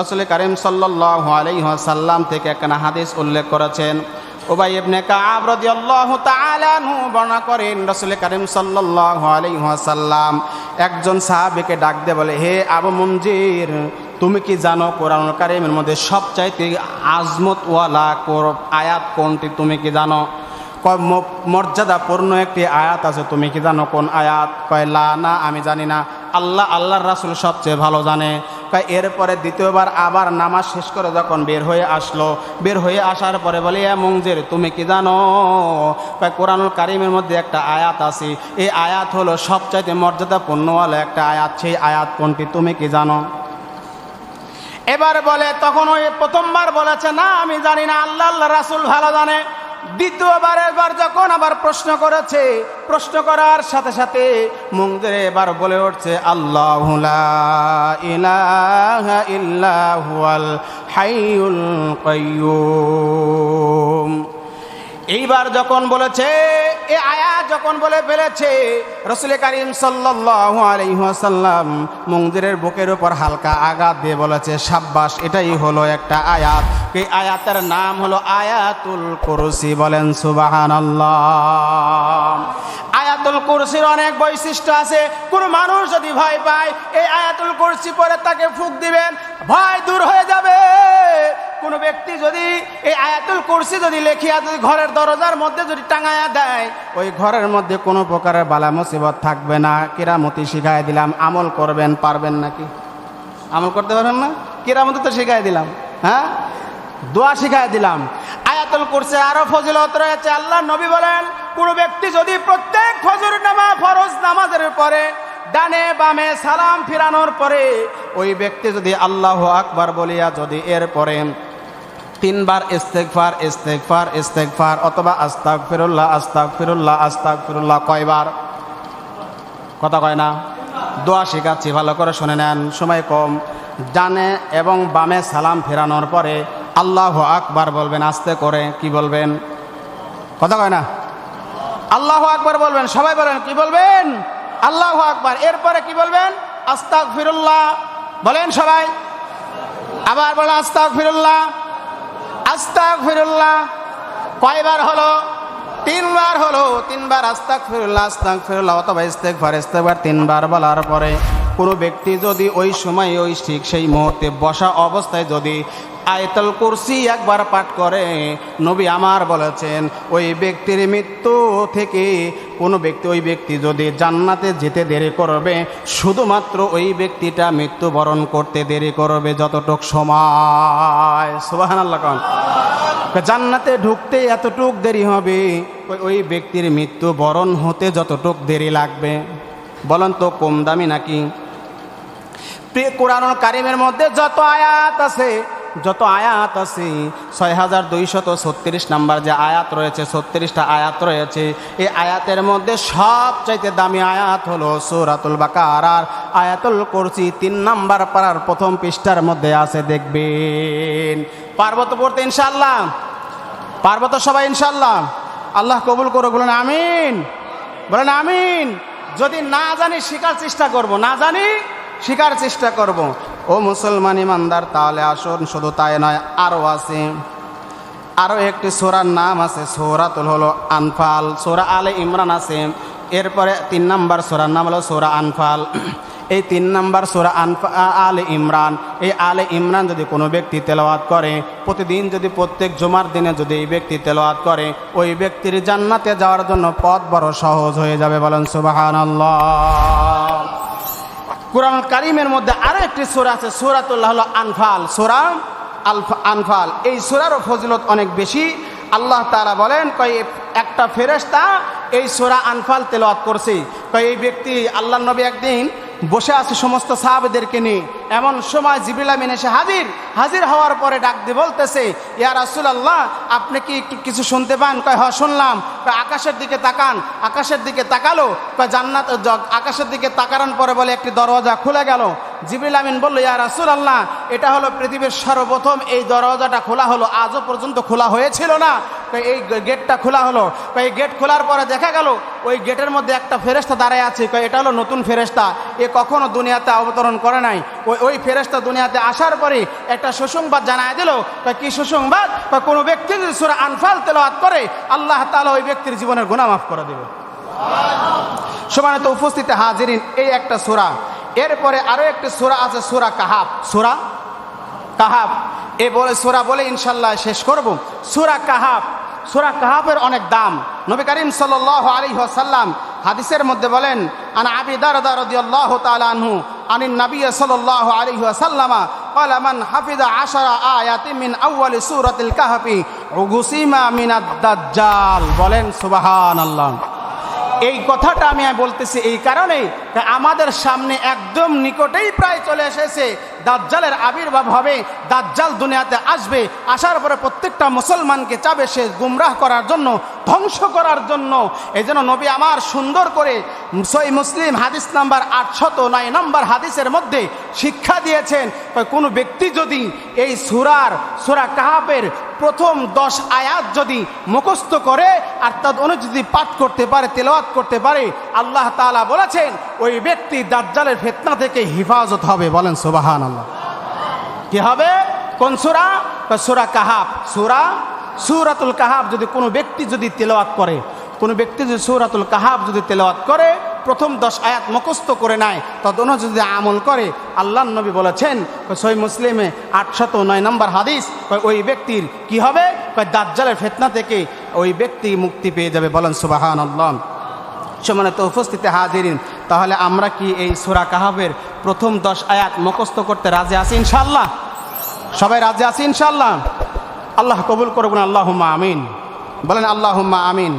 রসুল করিম সাল্লাহ আলাইসাল্লাম থেকে একখানা হাদিস উল্লেখ করেছেন। ওবাই ইবনে কাব রাদিয়াল্লাহু তাআলা আনহু বর্ণনা করেন, রাসূল করিম সাল্লাল্লাহু আলাইহি ওয়াসাল্লাম একজন সাহাবীকে ডাক দিয়ে বলে, হে আবু মুনজির, তুমি কি জানো কোরআন কারিমের মধ্যে সবচাইতে আজমত ওয়ালা আয়াত কোনটি তুমি কি জানো? মর্যাদাপূর্ণ একটি আয়াত আছে, তুমি কি জানো কোন আয়াত? কয়, লা, না, আমি জানি না। আল্লাহ, আল্লাহর রাসূল সবচেয়ে ভালো জানে। এরপরে দ্বিতীয়বার আবার নামাজ শেষ করে যখন বের হয়ে আসলো। বের হয়ে আসার পরে বলে, এ মঞ্জের, তুমি কি জানো? কয়, কোরআনুল কারিমের মধ্যে একটা আয়াত আছে। এই আয়াত হলো সবচাইতে মর্যাদাপূর্ণওয়ালা একটা আয়াত। সেই আয়াত কোনটি, তুমি কি জানো? এবার বলে, তখন ওই প্রথমবার বলেছে, না, আমি জানি না, আল্লাহ আল্লাহ রাসুল ভালো জানে। দ্বিতীয়বার এবার যখন আবার প্রশ্ন করেছে, প্রশ্ন করার সাথে সাথে মুঙ্গের এবার বলে উঠছে, আল্লাহ ইল্লাহুয়াল হাইউল কাইয়ুম। এইবার যখন বলেছে এ আয়া যখন বলে ফেলেছে, রসুল করিম সাল্লাহ মন্দিরের বুকের উপর হালকা আঘাত দিয়ে বলেছে সাব্বাস এটাই হলো একটা আয়াত। এই আয়াতের নাম হলো আয়াতুল কুরসি বলেন সুবাহান আয়াতুল কুরসির অনেক বৈশিষ্ট্য আছে। কোনো মানুষ যদি ভয় পায়, এই আয়াতুল কুরসি পরে তাকে ফুক দিবেন। ভয় দূর আয়াতুল কুরসি যদি লেখিয়া যদি ঘরের দরজার মধ্যে যদি টাঙায়া দেয়, ওই ঘরের মধ্যে কোনো প্রকারের বালা মুসিবত থাকবে না। কিরামতি শিখাই দিলাম। আমল করবেন, পারবেন নাকি? আমল করতে পারবেন না? কিরামতি তো শিখাই দিলাম হ্যাঁ? দোয়া শিখাই দিলাম। আয়াতুল কুরসি আরও ফজিলত রয়েছে। আল্লাহ নবী বলেন, কোনো ব্যক্তি যদি প্রত্যেক ফজর নামা ফরজ নামাজের পরে ডানে বামে সালাম ফিরানোর পরে, ওই ব্যক্তি যদি আল্লাহ আকবার বলিয়া যদি এর পরে তিনবার ইস্তেকফার ইস্তেকফার ইস্তেকফার অথবা আস্তাক ফিরুল্লাহ আস্তাক ফিরুল্লাহ আস্তাক ফিরুল্লাহ কয়বার? কথা কয় না? দোয়া শেখাচ্ছি, ভালো করে শুনে নেন, সময় কম। ডানে এবং বামে সালাম ফেরানোর পরে আল্লাহ আকবার বলবেন, আস্তে করে, কি বলবেন? কথা কয় না? আল্লাহ আকবার বলবেন, সবাই বলেন, কি বলবেন? আল্লাহ আকবার, এরপরে কি বলবেন? আস্তাক ফিরুল্লাহ বলেন সবাই। আবার বলেন আস্তাক ফিরুল্লাহ আস্তাক ফিরুল্লাহ কয়বার হলো? তিনবার হলো। তিনবার আস্তাক ফিরুল্লাহ আস্তাক ফিরুল্লাহ অথবা ইস্তেকবার ইস্তেকবার তিনবার বলার পরে কোনো ব্যক্তি যদি ওই সময় ওই ঠিক সেই মুহূর্তে বসা অবস্থায় যদি আয়তল কুরসি একবার পাঠ করে। নবী আমার বলেছেন, ওই ব্যক্তির মৃত্যু থেকে কোনো ব্যক্তি, ওই ব্যক্তি যদি জান্নাতে যেতে দেরি করবে, শুধুমাত্র ওই ব্যক্তিটা মৃত্যুবরণ করতে দেরি করবে যতটুক সময়। সুবাহান আল্লাহ জান্নাতে ঢুকতে এতটুক দেরি হবে, ওই ব্যক্তির মৃত্যু বরণ হতে যতটুক দেরি লাগবে। বলেন তো, কম দামি নাকি? প্রিয় কোরআনুল কারিমের মধ্যে যত আয়াত আছে যত আয়াত আছে ছয় হাজার দুইশত ছত্রিশ নাম্বার যে আয়াত রয়েছে, ছত্রিশটা আয়াত রয়েছে, এই আয়াতের মধ্যে সবচাইতে দামি আয়াত হলো সৌরাতুল বাকার আর আয়াতুল করছি তিন নাম্বার পাড়ার প্রথম পৃষ্ঠার মধ্যে আছে, দেখবেন। পার্বত পড়তে ইনশাল্লাহ পার্বত সবাই ইনশাল্লাহ আল্লাহ কবুল করো বলেন আমিন। বলেন আমিন। যদি না জানি শেখার চেষ্টা করব। না জানি শেখার চেষ্টা করব। ও মুসলমান ইমানদার, তাহলে আসুন, শুধু তাই নয় আরও আছে। আরও একটি সোরার নাম আছে, সোরাতুল হলো, আনফাল। সোরা আলে ইমরান আছে। এরপরে তিন নাম্বার সোরার নাম হলো সোরা আনফাল। এই তিন নাম্বার সোরা আনফা আলে ইমরান, এই আলে ইমরান যদি কোনো ব্যক্তি তেলাওয়াত করে, প্রতিদিন যদি প্রত্যেক জুমার দিনে যদি এই ব্যক্তি তেলাওয়াত করে, ওই ব্যক্তির জান্নাতে যাওয়ার জন্য পথ বড় সহজ হয়ে যাবে বলেন সুবাহান কোরআন কারিমের মধ্যে আরও একটি সোরা আছে সোরা সোরাতুল্লাহ হলো আনফাল। সোরা আলফা, আনফাল। এই সোরারও ফজিলত অনেক বেশি। আল্লাহ তারা বলেন, কয়, একটা ফেরেস্তা এই সোরা আনফাল তেলাওয়াত করছে। কয়, এই ব্যক্তি আল্লাহ নবী একদিন বসে আছে সমস্ত সাহাবেদেরকে নিয়ে। এমন সময় জিবিল আমিন এসে হাজির। হাজির হওয়ার পরে ডাক দিয়ে বলতেছে, ইয়া রাসুল আল্লাহ আপনি কি একটু কিছু শুনতে পান? কয় হ শুনলাম। কয়, আকাশের দিকে তাকান, আকাশের দিকে তাকালো। কয়, জান্নাত আকাশের দিকে তাকানোর পরে বলে একটি দরওয়াজা খুলে গেল। জিবিল আমিন বলল, ইয়া রাসুল আল্লাহ এটা হলো পৃথিবীর সর্বপ্রথম এই দরওয়াজাটা খোলা হলো। আজও পর্যন্ত খোলা হয়েছিল না। কয় এই গেটটা খোলা হলো। এই গেট খোলার পরে দেখা গেল, ওই গেটের মধ্যে একটা ফেরেস্তা দাঁড়ায় আছে। এটা হলো নতুন ফেরেস্তা এ কখনো দুনিয়াতে অবতরণ করে নাই। ওই ওই ফেরেস্তা দুনিয়াতে আসার পরে একটা সুসংবাদ জানায় দিল। কি সুসংবাদ? কোনো ব্যক্তি যদি সুরা আনফাল তেলাওয়াত করে, আল্লাহ তাআলা ওই ব্যক্তির জীবনের গুণা মাফ করে দেবে। সমানত উপস্থিতি হাজিরিন, এই একটা সুরা। এরপরে আরও একটি সুরা আছে, সুরা কাহাব। সুরা কাহাব। এ বলে, সুরা বলে ইনশাল্লাহ শেষ করব। সুরা কাহাব। সুরা কাহাবের অনেক দাম নবী করিম সাল আলী সাল্লাম হাদিসের মধ্যে বলেন আন আবি দারদা রাদিয়াল্লাহু তাআলা আনহু আনিন নবী সাল্লাল্লাহু আলাইহি ওয়াসাল্লাম قال من حفظ عشر آيات من أول سورة الكهف عغسيم من الدجال বলেন সুবহানাল্লাহ এই কথাটা আমি বলতেছি এই কারণে আমাদের সামনে একদম নিকটেই প্রায় চলে এসেছে দাজ্জালের আবির্ভাব হবে, দাজ্জাল দুনিয়াতে আসবে, আসার পরে প্রত্যেকটা মুসলমানকে চাবে সে গুমরাহ করার জন্য, ধ্বংস করার জন্য। এই জন্য নবী আমার সুন্দর করে সই মুসলিম হাদিস নাম্বার আটশত নয় নম্বর হাদিসের মধ্যে শিক্ষা দিয়েছেন কোনো ব্যক্তি যদি এই সুরার, সুরা কাহাবের প্রথম দশ আয়াত যদি মুখস্থ করে, আর তার অনুযায়ী পাঠ করতে পারে, তেলাওয়াত করতে পারে, আল্লাহ তাআলা বলেছেন, ওই ব্যক্তি দাজ্জালের ফেতনা থেকে হিফাজত হবে। বলেন সুবাহান আল্লাহ কি হবে? কোন সুরা? সুরা কাহাব সুরা? সুরাতুল কাহাব যদি কোনো ব্যক্তি যদি তেলাওয়াত করে, কোনো ব্যক্তি যদি সুরাতুল কাহাব যদি তেলাওয়াত করে প্রথম দশ আয়াত মুখস্থ করে নেয়, তদনও যদি আমল করে আল্লাহ নবী বলেছেন সই মুসলিমে আটশত নয় নম্বর হাদিস ওই ব্যক্তির কি হবে? দাজ্জালের ফেতনা থেকে ওই ব্যক্তি মুক্তি পেয়ে যাবে, বলেন সুবাহান আল্লাহ সমানত উপস্থিতি হাজিরিন, তাহলে আমরা কি এই সুরা কাহাবের প্রথম দশ আয়াত মুখস্থ করতে রাজি আছি ইনশাল্লাহ সবাই রাজি আছি ইনশাল্লাহ আল্লাহ কবুল করবেন আল্লাহ আমিন। বলেন আল্লাহ আমিন।